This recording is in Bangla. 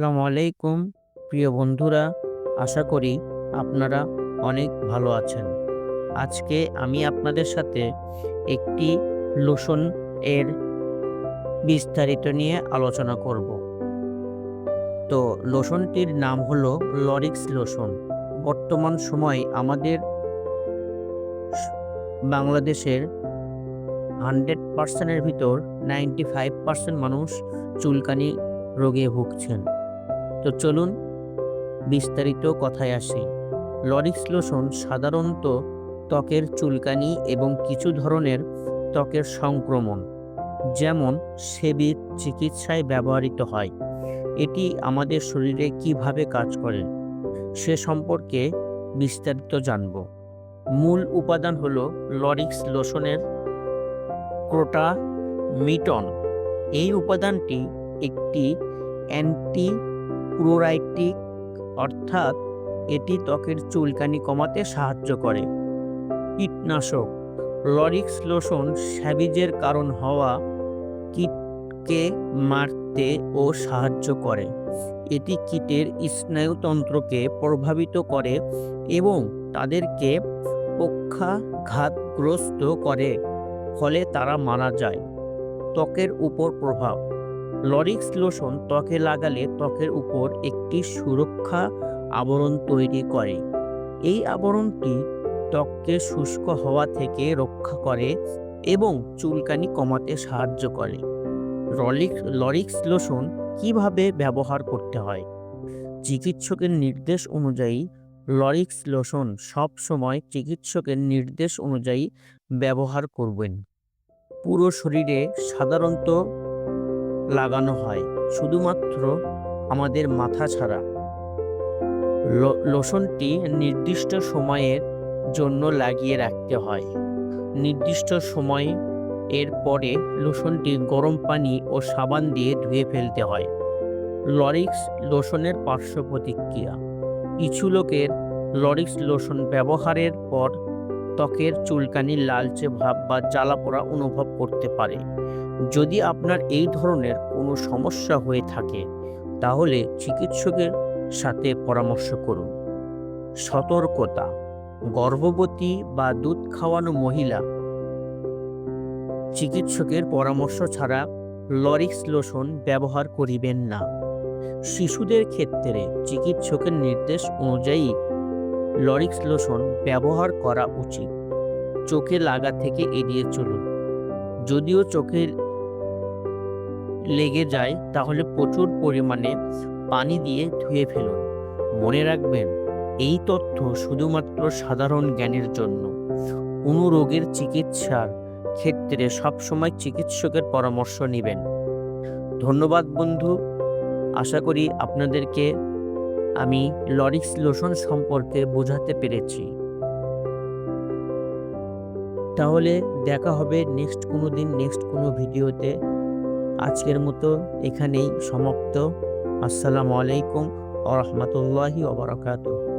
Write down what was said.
আসসালামু আলাইকুম, প্রিয় বন্ধুরা। আশা করি আপনারা অনেক ভালো আছেন। আজকে আমি আপনাদের সাথে একটি লোশন এর বিস্তারিত নিয়ে আলোচনা করব। তো লোশনটির নাম হলো লরিক্স লোশন। বর্তমান সময় আমাদের বাংলাদেশের হান্ড্রেড পার্সেন্টের ভিতর নাইনটি ফাইভ পার্সেন্ট মানুষ চুলকানি রোগে ভুগছেন। তো চলুন বিস্তারিত কথায় আসি। লরিক্স লোশন সাধারণত ত্বকের চুলকানি এবং কিছু ধরনের ত্বকের সংক্রমণ, যেমন সেবির চিকিৎসায় ব্যবহৃত হয়। এটি আমাদের শরীরে কীভাবে কাজ করে, সে সম্পর্কে বিস্তারিত জানব। মূল উপাদান হলো লরিক্স লোশনের ক্রোটা মিটন এই উপাদানটি একটি অ্যান্টি ক্লোরাইটিক অর্থাৎ এটি ত্বকের চুলকানি কমাতে সাহায্য করে। কীটনাশক, লরিক্স লোশন, স্যাবিজের কারণ হওয়া কীটকে মারতে ও সাহায্য করে। এটি কীটের স্নায়ুতন্ত্রকে প্রভাবিত করে এবং তাদেরকে পক্ষাঘাতগ্রস্ত করে, ফলে তারা মারা যায়। ত্বকের উপর প্রভাব লরিক্স লোশন ত্বকে লাগালে ত্বকের উপর একটি সুরক্ষা আবরণ তৈরি করে। এই আবরণটি ত্বককে শুষ্ক হওয়া থেকে রক্ষা করে এবং চুলকানি কমাতে সাহায্য করে। রলিক্স লরিক্স লোশন কীভাবে ব্যবহার করতে হয়? চিকিৎসকের নির্দেশ অনুযায়ী লরিক্স লোশন সব সময় চিকিৎসকের নির্দেশ অনুযায়ী ব্যবহার করবেন। পুরো শরীরে সাধারণত লাগানো হয়। শুধুমাত্র আমাদের মাথা ছাড়া। লোশনটি নির্দিষ্ট সময়ের জন্য লাগিয়ে রাখতে হয়। নির্দিষ্ট সময় এর পরে লোশনটি গরম পানি ও সাবান দিয়ে ধুয়ে ফেলতে হয়। লরিক্স লোশনের পার্শ্ব প্রতিক্রিয়া। কিছু লোকের লরিক্স লোশন ব্যবহারের পর ত্বকের চুলকানি, লালচে ভাব বা জ্বালা জ্বালাপোড়া অনুভব করতে পারে। যদি আপনার এই ধরনের কোনো সমস্যা হয়ে থাকে, তাহলে চিকিৎসকের সাথে পরামর্শ করুন। সতর্কতা, গর্ভবতী বা দুধ খাওয়ানো মহিলা চিকিৎসকের পরামর্শ ছাড়া লরিক্স লোশন ব্যবহার করিবেন না। শিশুদের ক্ষেত্রে চিকিৎসকের নির্দেশ অনুযায়ী লরিক্স লোশন ব্যবহার করা উচিত। চোখে লাগা থেকে এড়িয়ে চলুন। যদিও চোখে লেগে যায়, তাহলে প্রচুর পরিমাণে পানি দিয়ে ধুয়ে ফেলুন। মনে রাখবেন, এই তথ্য শুধুমাত্র সাধারণ জ্ঞানের জন্য। কোনো রোগের চিকিৎসার ক্ষেত্রে সবসময় চিকিৎসকের পরামর্শ নেবেন। ধন্যবাদ বন্ধু। আশা করি আপনাদেরকে আমি লরিক্স লোশন সম্পর্কে বোঝাতে পেরেছি। তাহলে দেখা হবে নেক্সট কোনো দিন, নেক্সট কোনো ভিডিওতে। আজকের মতো এখানেই সমাপ্ত। আসসালামু আলাইকুম আ রহমতুল্লাহি ওবরাকাতুহ